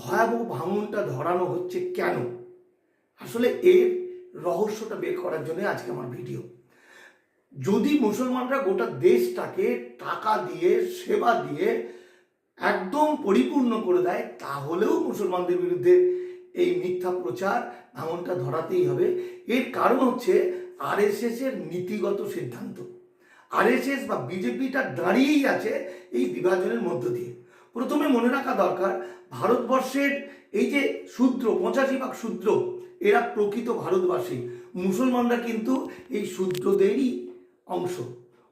ভয়াবহ ভাঙনটা ধরানো হচ্ছে কেন? আসলে এর রহস্যটা বের করার জন্য আজকে আমার ভিডিও। যদি মুসলমানরা গোটা দেশটাকে টাকা দিয়ে, সেবা দিয়ে একদম পরিপূর্ণ করে দেয়, তাহলেও মুসলমানদের বিরুদ্ধে এই মিথ্যা প্রচার এমনটা ধরাতেই হবে। এর কারণ হচ্ছে আরএসএস এর নীতিগত সিদ্ধান্ত। আরএসএস বা বিজেপিটা দাঁড়িয়েই আছে এই বিভাজনের মধ্য দিয়ে। প্রথমে মনে রাখা দরকার, ভারতবর্ষের এই যে শূদ্র, পঁচাশি ভাগ শূদ্র, এরা প্রকৃত ভারতবাসী। মুসলমানরা কিন্তু এই শূদ্রদেরই অংশ।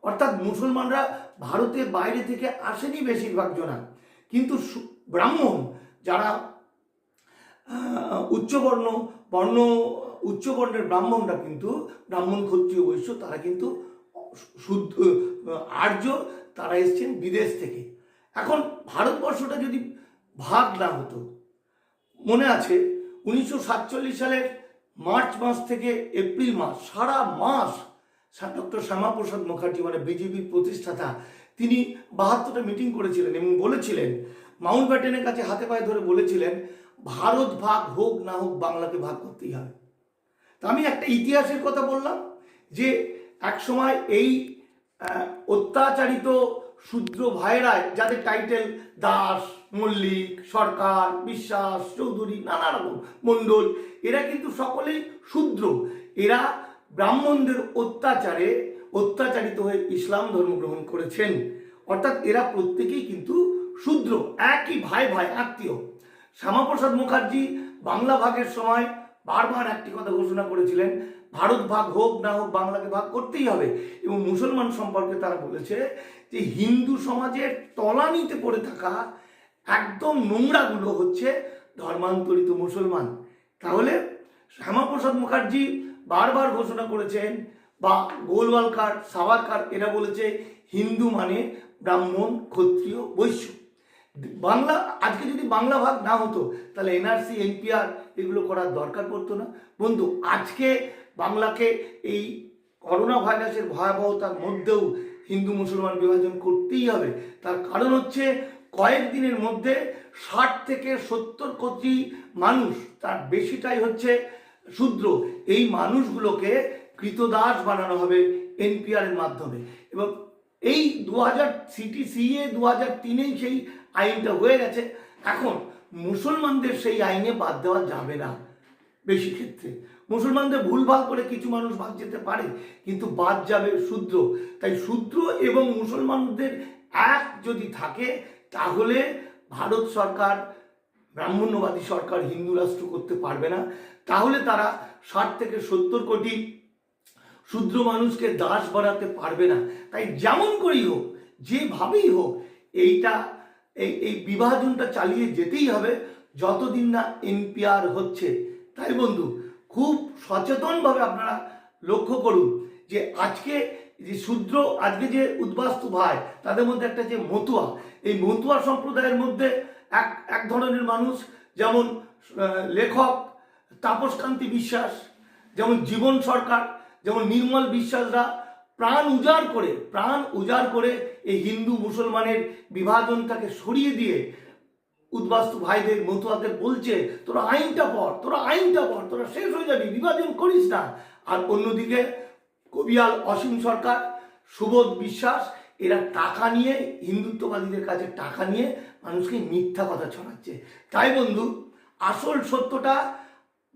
অর্থাৎ মুসলমানরা ভারতের বাইরে থেকে আসেনি বেশিরভাগ জনা। কিন্তু ব্রাহ্মণ যারা উচ্চবর্ণ, বর্ণ, উচ্চবর্ণের ব্রাহ্মণরা কিন্তু, ব্রাহ্মণ, ক্ষত্রিয়, বৈশ্য, তারা কিন্তু শুদ্ধ আর্য, তারা এসছেন বিদেশ থেকে। এখন ভারতবর্ষটা যদি ভাগ না হতো, মনে আছে উনিশশো সাতচল্লিশ সালের মার্চ মাস থেকে এপ্রিল মাস, সারা মাস ডক্টর শ্যামাপ্রসাদ মুখার্জি মানে বিজেপির প্রতিষ্ঠাতা, তিনি বাহাত্তরটা মিটিং করেছিলেন এবং বলেছিলেন, মাউন্ট ব্যাটেনের কাছে হাতে পায়ে ধরে বলেছিলেন, ভারত ভাগ হোক না হোক, বাংলাকে ভাগ করতেই হবে। তা আমি একটা ইতিহাসের কথা বললাম যে একসময় এই অত্যাচারিত শূদ্র ভাইরা যাদের টাইটেল দাস, মল্লিক, সরকার, বিশ্বাস, চৌধুরী, নানা রকম, মণ্ডল, এরা কিন্তু সকলেই শূদ্র। এরা ব্রাহ্মণদের অত্যাচারে অত্যাচারিত হয়ে ইসলাম ধর্ম গ্রহণ করেছেন। অর্থাৎ এরা প্রত্যেকেই কিন্তু শূদ্র, একই ভাই ভাই আত্মীয়। শ্যামাপ্রসাদ মুখার্জি বাংলা ভাগের সময় বারবার একটি কথা ঘোষণা করেছিলেন, ভারত ভাগ হোক, না হোক, বাংলাকে ভাগ করতেই হবে। এবং মুসলমান সম্পর্কে তারা বলেছে যে, হিন্দু সমাজের তলানিতে পড়ে থাকা একদম নোংরাগুলো হচ্ছে ধর্মান্তরিত মুসলমান। তাহলে শ্যামাপ্রসাদ মুখার্জি বারবার ঘোষণা করেছেন, বা গোলওয়ালকার সাভারকার এরা বলেছে হিন্দু মানে ব্রাহ্মণ, ক্ষত্রিয়, বৈশ্য। বাংলা, আজকে যদি বাংলা ভাগ না হতো, তাহলে এনআরসি এনপিআর এগুলো করার দরকার পড়তো না। বন্ধু, আজকে বাংলাকে এই করোনা ভাইরাসের ভয়াবহতার মধ্যেও হিন্দু মুসলমান বিভাজন করতেই হবে। তার কারণ হচ্ছে কয়েকদিনের মধ্যে ষাট থেকে সত্তর কোটি মানুষ, তার বেশিটাই হচ্ছে শূদ্র। এই মানুষগুলোকে কৃতদাস বানানো হবে এনপিআরের মাধ্যমে। এবং এই দু হাজার সিটি সিএ দু হাজার তিনেই সেই আইনটা হয়ে গেছে। এখন মুসলমানদের সেই আইনে বাদ দেওয়া যাবে না বেশি ক্ষেত্রে। মুসলমানদের ভুলভাল করে কিছু মানুষ বাদ যেতে পারে, কিন্তু বাদ যাবে শূদ্র তাই শূদ্র এবং মুসলমানদের এক যদি থাকে, তাহলে ভারত সরকার, ব্রাহ্মণ্যবাদী সরকার, হিন্দু রাষ্ট্র করতে পারবে না। তাহলে তারা ষাট থেকে সত্তর কোটি শূদ্র মানুষকে দাস বানাতে পারবে না। তাই যেমন করেই হোক, যেভাবেই হোক, এইটা এই এই বিভাজনটা চালিয়ে যেতেই হবে, যতদিন না এনপিআর হচ্ছে। তাই বন্ধু, খুব সচেতনভাবে আপনারা লক্ষ্য করুন যে আজকে যে শূদ্র, আজকে যে উদ্বাস্তু ভাই, তাদের মধ্যে একটা যে মতুয়া, এই মতুয়া সম্প্রদায়ের মধ্যে এক এক ধরনের মানুষ যেমন লেখক তাপসকান্তি বিশ্বাস, যেমন জীবন সরকার, যেমন নির্মল বিশ্বাসরা প্রাণ উজাড় করে, প্রাণ উজাড় করে এই হিন্দু মুসলমানের বিভাজনটাকে সরিয়ে দিয়ে উদ্বাস্তু ভাইদের মতুয়াদের বলছে, তোরা আইনটা পড়, তোরা আইনটা পড়, তোরা শেষ হয়ে যাবি, বিভাজন করিস না। আর অন্যদিকে কবিয়াল অসীম সরকার, সুবোধ বিশ্বাস, এরা টাকা নিয়ে, হিন্দুত্ববাদীদের কাছে টাকা নিয়ে মানুষকে মিথ্যা কথা ছড়াচ্ছে। তাই বন্ধু, আসল সত্যটা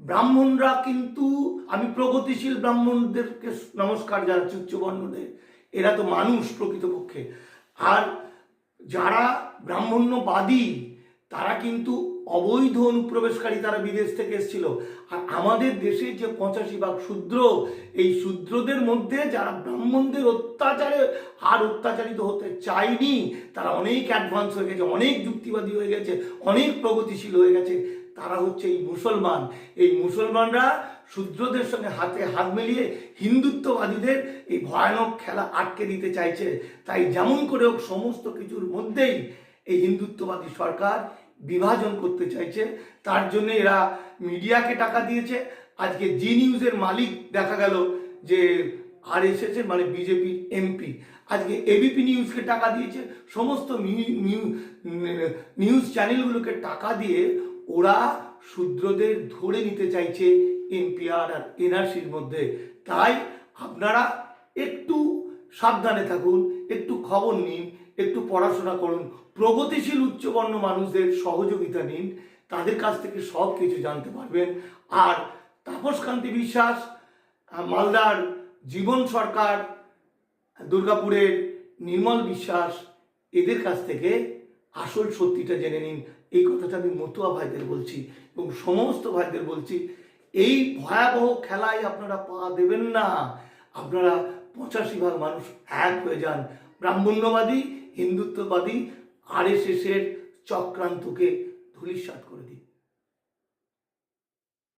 ব্রাহ্মণরা কিন্তু, আমি প্রগতিশীল ব্রাহ্মণদেরকে নমস্কার জানাচ্ছি উচ্চবর্ণদের এরা তো মানুষ প্রকৃতপক্ষে। আর যারা ব্রাহ্মণ্যবাদী, তারা কিন্তু অবৈধ অনুপ্রবেশকারী তারা বিদেশ থেকে এসেছিল। আর আমাদের দেশে যে পঁচাশি ভাগ শূদ্র, এই শূদ্রদের মধ্যে যারা ব্রাহ্মণদের অত্যাচারে আর অত্যাচারিত হতে চায়নি, তারা অনেক অ্যাডভান্স হয়ে গেছে, অনেক যুক্তিবাদী হয়ে গেছে, অনেক প্রগতিশীল হয়ে গেছে। তারা হচ্ছে এই মুসলমান। এই মুসলমানরা শূদ্রদের সঙ্গে হাতে হাত মিলিয়ে হিন্দুত্ববাদীদের এই ভয়ানক খেলা আটকে দিতে চাইছে। তাই যেমন করে হোক সমস্ত কিছুর মধ্যেই এই হিন্দুত্ববাদী সরকার বিভাজন করতে চাইছে। তার জন্য এরা মিডিয়াকে টাকা দিয়েছে। আজকে জি নিউজের মালিক দেখা গেল যে আর এসেছে মানে বিজেপি এমপি। আজকে এবিপি নিউজকে টাকা দিয়েছে। সমস্ত নিউ- নিউ- নিউজ চ্যানেলগুলোকে টাকা দিয়ে ওরা শূদ্রদের ধরে নিতে চাইছে এনপিআর আর এনআরসির মধ্যে। তাই আপনারা একটু সাবধানে থাকুন, একটু খবর নিন, একটু পড়াশোনা করুন, প্রগতিশীল উচ্চবর্ণ মানুষদের সহযোগিতা নিন, তাদের কাছ থেকে সব কিছু জানতে পারবেন। আর তাপসকান্তি বিশ্বাস মালদার জীবন সরকার, দুর্গাপুরের নির্মল বিশ্বাস, এদের কাছ থেকে আসল সত্যিটা জেনে নিন। এই কথাটা আমি মতুয়া ভাইদের বলছি এবং সমস্ত ভাইদের বলছি, এই ভয়াবহ খেলায় আপনারা পা দেবেন না। আপনারা পঁচাশি ভাগ মানুষ এক হয়ে যান। ব্রাহ্মণ্যবাদী, হিন্দুত্ববাদী আর এস এর চক্রান্তকে ধূলিসাৎ করে দিন।